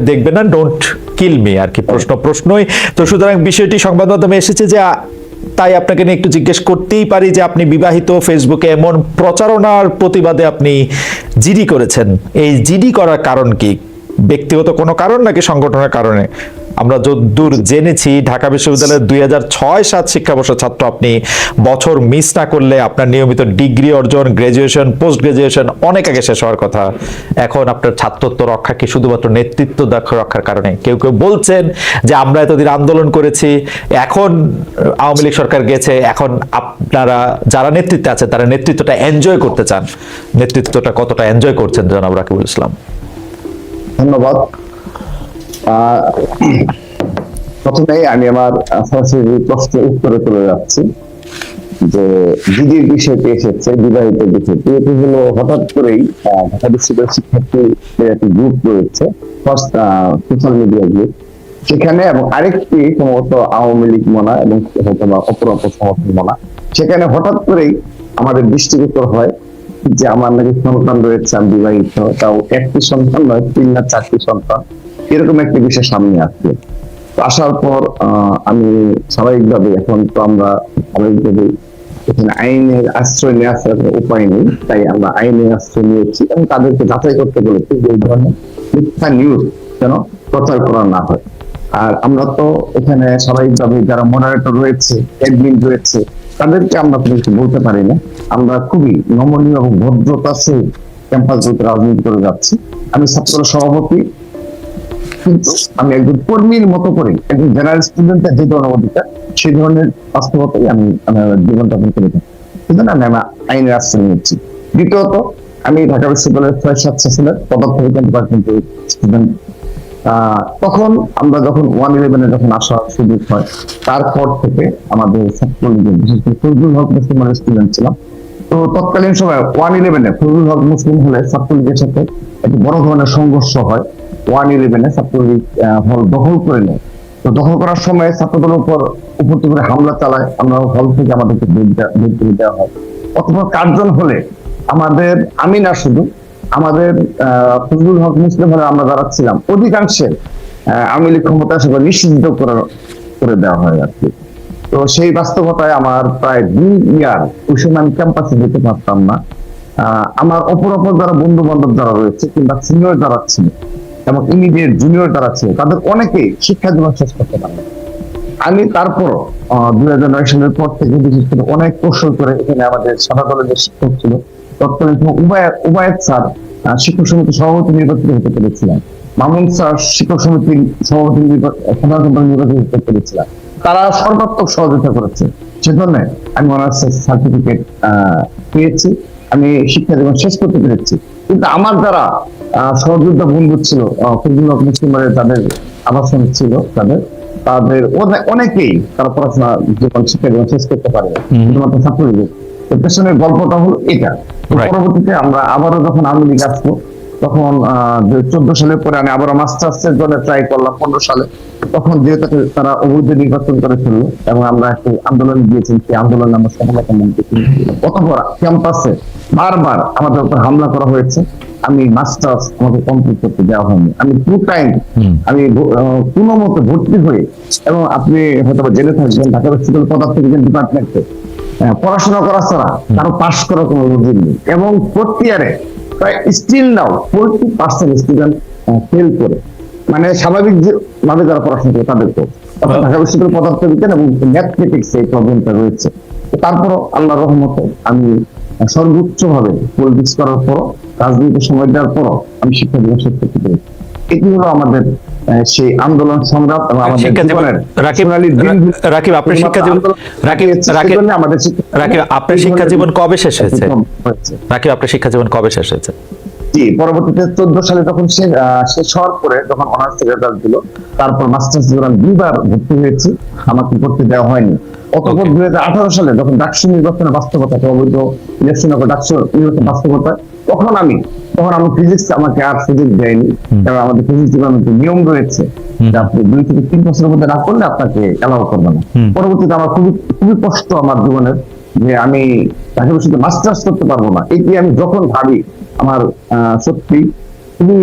দেখবেন না don't kill me আর কি প্রশ্ন প্রশ্নই। তো সুতরাং বিষয়টি সংবাদ মাধ্যমে এসেছে যে, তাই আপনাকে নিয়ে একটু জিজ্ঞেস করতেই পারি যে, আপনি বিবাহিত ফেসবুকে এমন প্রচারণার প্রতিবাদে আপনি জিডি করেছেন। এই জিডি করার কারণ কি? ব্যক্তিগত কোনো কারণ নাকি সংগঠনের কারণে? আমরা যদ্দূর জেনেছি, ঢাকা বিশ্ববিদ্যালয়ের দুই হাজার ছয় সাত শিক্ষাবর্ষ ছাত্র আপনি বছর মিস না করলে আপনার নিয়মিত ডিগ্রি অর্জন গ্রাজুয়েশন পোস্ট গ্রাজুয়েশন অনেক আগে শেষ হওয়ার কথা। এখন আপনার ছাত্রত্ব রক্ষা কি শুধুমাত্র নেতৃত্ব রক্ষার কারণে? কেউ কেউ বলছেন যে আমরা এতদিন আন্দোলন করেছি, এখন আওয়ামী লীগ সরকার গেছে, এখন আপনারা যারা নেতৃত্বে আছে, তারা নেতৃত্বটা এনজয় করতে চান। নেতৃত্বটা কতটা এনজয় করছেন জনাব রাকিবুল ইসলাম? ধন্যবাদ। আহ, প্রথমেই আমি আমার সরাসরি প্রশ্নের উত্তরে চলে যাচ্ছি যে দিদির বিষয়টি এসেছে বিবাহিত বিষয়টি এটি হলো হঠাৎ করেই ঢাকা বিশ্ববিদ্যালয়ের শিক্ষার্থীদের একটি গ্রুপ রয়েছে সোশ্যাল মিডিয়া গ্রুপ সেখানে এবং আরেকটি সম্ভবত আওয়ামী লীগ মনা এবং হয়তো বা অপর অপর সমর্থন মনা। সেখানে হঠাৎ করেই আমাদের দৃষ্টিগোচর হয় যে আমার নাকি সন্তান রয়েছে আমি বিবাহিত তাও একটি সন্তান নয় তিন না চারটি সন্তান। এরকম একটা বিষয় সামনে আসছে। আসার পর আমি স্বাভাবিকভাবে এখন তো আমরা স্বাভাবিকভাবে এখানে আইনের আশ্রয় নেওয়ার ছাড়া কোনো উপায় নেই। তাই আমরা আইনের আশ্রয় নিয়েছি এবং তাদেরকে যাচাই করতে বলেছি যে এই ধরনের মিথ্যা নিউজ যেন প্রচার করা না হয়। আর আমরা তো এখানে স্বাভাবিকভাবে যারা মডারেটর রয়েছে অ্যাডমিন রয়েছে, তাদেরকে আমরা কিছু বলতে পারি না। আমরা খুবই নমনীয় এবং ভদ্রতা সে ক্যাম্পাস রাজনীতি করে যাচ্ছি। আমি ছাত্র সভাপতি কিন্তু আমি একজন কর্মীর মতো করে, একজন জেনারেল স্টুডেন্টের যে ধরনের অধিকার সেই ধরনের বাস্তবতাই আমি আমার জীবন যাপন করে থাকি। সেজন্য আমি আমার আইনের আশ্রয় নিচ্ছি। দ্বিতীয়ত, আমি ঢাকা বিশ্ববিদ্যালয়ের ছয় সাত সেশনের পদার্থবিজ্ঞান ডিপার্টমেন্টের স্টুডেন্ট তখন আমরা যখন ওয়ান ইলেভেনে যখন আসা সুযোগ হয়, তারপর থেকে আমাদের ছাত্রলীগের বিশেষ করে ফজলুল হক মুসলিমের স্টুডেন্ট ছিলাম। তো তৎকালীন সময় ওয়ান ইলেভেনে ফজলুল হক মুসলিম হলে ছাত্রলীগের সাথে একটি বড় ধরনের সংঘর্ষ হয়। ওয়ান ইলেভেনে ছাত্রলীগ হল দখল করে নেয়। তো দখল করার সময় ছাত্রদলের উপর উপর করে হামলা চালায় আমরা হল থেকে আমাদেরকে বের দেওয়া হয়। অথবা কার্জন হলে আমাদের আমি না শুধু আমাদের ফজলুল হক মুসলিম হলে আমরা যারা ছিলাম অধিকাংশে আহ, আওয়ামী লীগ ক্ষমতা আসবে নিষিদ্ধ করে দেওয়া হয় আর কি। তো সেই বাস্তবতায় আমার প্রায় দুই ইয়ার ওই আমি ক্যাম্পাসে যেতে পারতাম না। আমার অপর অপর যারা বন্ধু বান্ধব যারা রয়েছে কিংবা সিনিয়র যারা ছিল এবং ইমিডিয়েট জুনিয়র যারা ছিল তাদের অনেকেই শিক্ষা জীবন শেষ করতে পারে আমি তারপর দুই হাজার নয় সালের পর থেকে বিশেষ করে অনেক কৌশল করে এখানে আমাদের সাদা যে শিক্ষক ছিল। তৎকালীন উবায়ত উবায়ত স্যার শিক্ষক সমিতির সভাপতি নির্বাচিত হতে পেরেছিলেন মামুন স্যার, শিক্ষক সমিতির সভাপতি সাধারণ নির্বাচিত হতে পেরেছিলেন তারা সর্বাত্মক সহযোগিতা করেছে। সেজন্য আমি অনার্স সার্টিফিকেট পেয়েছি। আমি শিক্ষা জীবন শেষ করতে পেরেছি। কিন্তু আমার যারা সহযোগিতা বন্ধু ছিল। ফজলুল হক মুসলিমের তাদের আবাসন ছিল তাদের। তাদের অনে- অনেকেই তারা পড়াশোনা জীবন শিক্ষা জীবন শেষ করতে পারে। শুধুমাত্র ছাত্রলীগের। পেছনের গল্পটা হলো এটা। পরবর্তীতে আমরা আবারও যখন আওয়ামী লীগ আসলো তখন চোদ্দ সালের পরে আমি আবারও মাস্টার্স এর জন্য ট্রাই করলাম পনেরো সালে। তখন যেহেতু তারা অবৈধ নির্বাচন করে ফেলল এবং আমরা একটু আন্দোলন দিয়েছি সেই আন্দোলনে আমরা সফলতা মনে করছি। অতপর ক্যাম্পাসে বারবার আমাদের উপর হামলা করা হয়েছে। আমি মাস্টার্স আমাকে কমপ্লিট করতে দেওয়া হয়নি। আমি টু টাইম আমি কোনো মতে ভর্তি হয়ে এবং আপনি হয়তো জেনে থাকবেন ঢাকা বিশ্ববিদ্যালয় পদার্থ বিজ্ঞান ডিপার্টমেন্টে পড়াশোনা করা ছাড়া কারও পাস করার কোনো নজির নেই। এবং ফোর্থ ইয়ারে প্রায় still now forty percent student fail করে। মানে স্বাভাবিক যে ভাবে যারা পড়াশোনা করে তাদেরকে তো ঢাকা বিশ্ববিদ্যালয় পদার্থ বিজ্ঞান এবং ম্যাথমেটিক্স এই প্রবলেমটা রয়েছে। তারপর তারপরও আল্লাহ রহমত আমি সর্বোচ্চ ভাবে পলিটিক্স করার পর রাজনীতি সময় দেওয়ার পরও আমি শিক্ষা দিবসের পেরেছি এটি হলো আমাদের সেই আন্দোলন সংগ্রাম এবং আমাদের জীবনের রাকিব রাকিব আপনার শিক্ষা জীবন রাকিব রাকিব আমাদের রাকিব আপনার শিক্ষা জীবন কবে শেষ হয়েছে? রাকিব আপনার শিক্ষা জীবন কবে শেষ হয়েছে? জি পরবর্তীতে চোদ্দ সালে যখন সে শেষ হওয়ার পরে যখন অনার্স রেজাল্ট দিল তারপর মাস্টার্স দুইবার ভর্তি হয়েছি। আমাকে ভর্তি দেওয়া হয়নি। অতপর দুই হাজার আঠারো সালে যখন ডাকসু নির্বাচনের বাস্তবতা অবৈধ ইলেকশন ডাকসু নির্বাচন বাস্তবতা তখন আমি তখন আমি ফিজিক্স আমাকে আর সুযোগ দেয়নি। কারণ আমাদের ফিজিক্স ডিপার্টমেন্টের নিয়ম রয়েছে যে আপনি দুই থেকে তিন বছরের মধ্যে না করলে আপনাকে এলাও করবে না। পরবর্তীতে আমার খুবই খুবই কষ্ট আমার জীবনের যে আমি ঢাকা বিশ্ববিদ্যালয়ে মাস্টার্স করতে পারব না। এটি আমি যখন ভাবি আমার সত্যি খুবই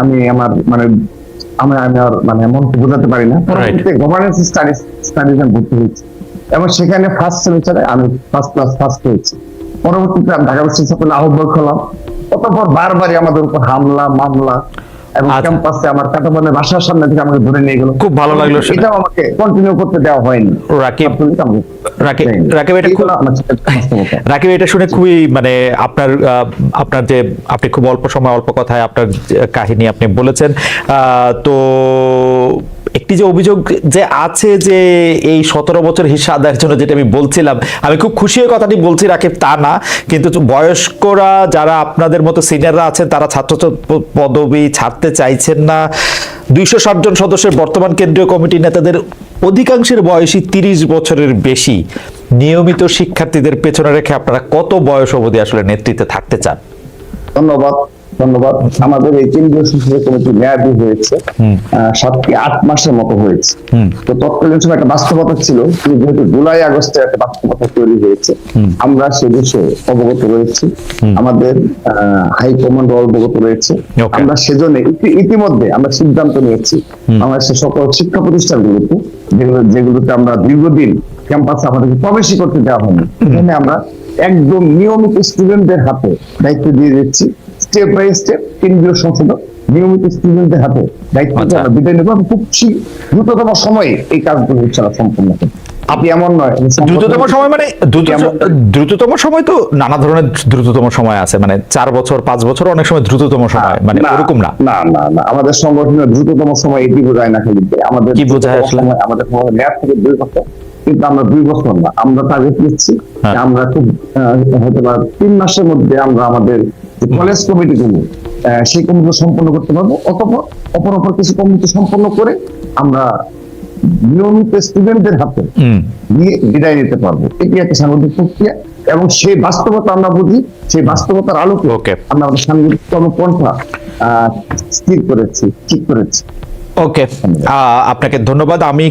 আমি আমার মানে আমি আমি আর মানে মনকে বোঝাতে পারি না। পরবর্তীতে গভর্নেন্স স্টাডিজ স্টাডিজ আমি ভর্তি হয়েছি। এবং সেখানে ফার্স্ট সেমিস্টারে আমি ফার্স্ট ক্লাস ফার্স্ট হয়েছি। পরবর্তীতে আমি ঢাকা বিশ্ববিদ্যালয়ে আহ্বায়ক হলাম। অতঃপর বারবারই আমাদের উপর হামলা মামলা এবং আচ্ছা। ক্যাম্পাসে আমার কাটাবনের বাসার সামনে থেকে আমাকে ধরে নিয়ে গেল খুব ভালো লাগল। এটাও আমাকে কন্টিনিউ করতে দেওয়া হয়নি রাকিব রাকিব এটা খুব। রাকিব এটা শুনে খুবই মানে আপনার আহ, আপনার যে আপনি খুব অল্প সময় অল্প কথায় আপনার কাহিনী আপনি বলেছেন আহ, তো একটি যে অভিযোগ যে আছে যে এই সতেরো বছর হিসা আদায়ের জন্য যেটা আমি বলছিলাম, আমি খুব খুশি হয়ে কথাটি বলছি রাকিব, তা না। কিন্তু বয়স্করা যারা আপনাদের মতো সিনিয়ররা আছেন, তারা ছাত্র পদবি ছাড়তে চাইছেন না। দুইশো ষাট জন সদস্যের বর্তমান কেন্দ্রীয় কমিটির নেতাদের অধিকাংশের বয়সী তিরিশ বছরের বেশি। নিয়মিত শিক্ষার্থীদের পেছনে রেখে আপনারা কত বয়স অবধি আসলে নেতৃত্বে থাকতে চান? ধন্যবাদ ধন্যবাদ। আমাদের এই কেন্দ্রীয় সংসদীয় কমিটি মেয়াদি হয়েছে। আহ, সাত কি আট মাসের মতো হয়েছে। তো তৎকালীন সময় একটা বাস্তবতা ছিল যেহেতু জুলাই আগস্টে একটা বাস্তবতা তৈরি হয়েছে আমরা সে বিষয়ে অবগত রয়েছি। আমাদের হাইকমান্ড অবগত রয়েছে। আমরা সেজন্য ইতিমধ্যে আমরা সিদ্ধান্ত নিয়েছি আমরা সে সকল শিক্ষা প্রতিষ্ঠানগুলোতে যেগুলো যেগুলোতে আমরা দীর্ঘদিন ক্যাম্পাসে আমাদেরকে প্রবেশই করতে দেওয়া হয়নি। এখানে আমরা একদম নিয়মিত স্টুডেন্টদের হাতে দায়িত্ব দিয়ে দিচ্ছি স্টেপ বাই স্টেপ কেন্দ্রীয় সংসদ নিয়মিত স্টুডেন্টদের হাতে দায়িত্ব দিয়ে আচ্ছা। বিদায় নেব খুব দ্রুততম সময়ে এই কাজগুলো ইনশাআল্লাহ সম্পূর্ণ করব। আপনি এমন নয় দ্রুততম সময় মানে দ্রুততম সময় তো নানা ধরনের দ্রুততম সময় আছে মানে চার বছর পাঁচ বছর অনেক সময় দ্রুততম সময় মানে ওরকম না না না না আমাদের সংগঠনের দ্রুততম সময় এটি বোঝায় না খালি আমাদের কি বোঝায় আসলে? আমাদের মেয়াদ থেকে দুই বছর কিন্তু আমরা দুই বছর না আমরা টার্গেট নিচ্ছি। হ্যাঁ। আমরা খুব হয়তো বা তিন মাসের মধ্যে আমরা আমাদের কলেজ কমিটি গুলো সেই কমিটি সম্পন্ন করতে পারব। অথবা অপর অপর কিছু কমিটি সম্পন্ন করে আমরা নিয়মিত স্টুডেন্টদের হাতে দিয়ে বিদায় নিতে পারব। এটি একটা সাংগঠনিক প্রক্রিয়া এবং সেই বাস্তবতা আমরা বুঝি সেই বাস্তবতার আলোকে. আমরা আমাদের সাংগঠনিকতম পন্থা আহ, স্থির করেছি ঠিক করেছি। ওকে। আপনাকে ধন্যবাদ। আমি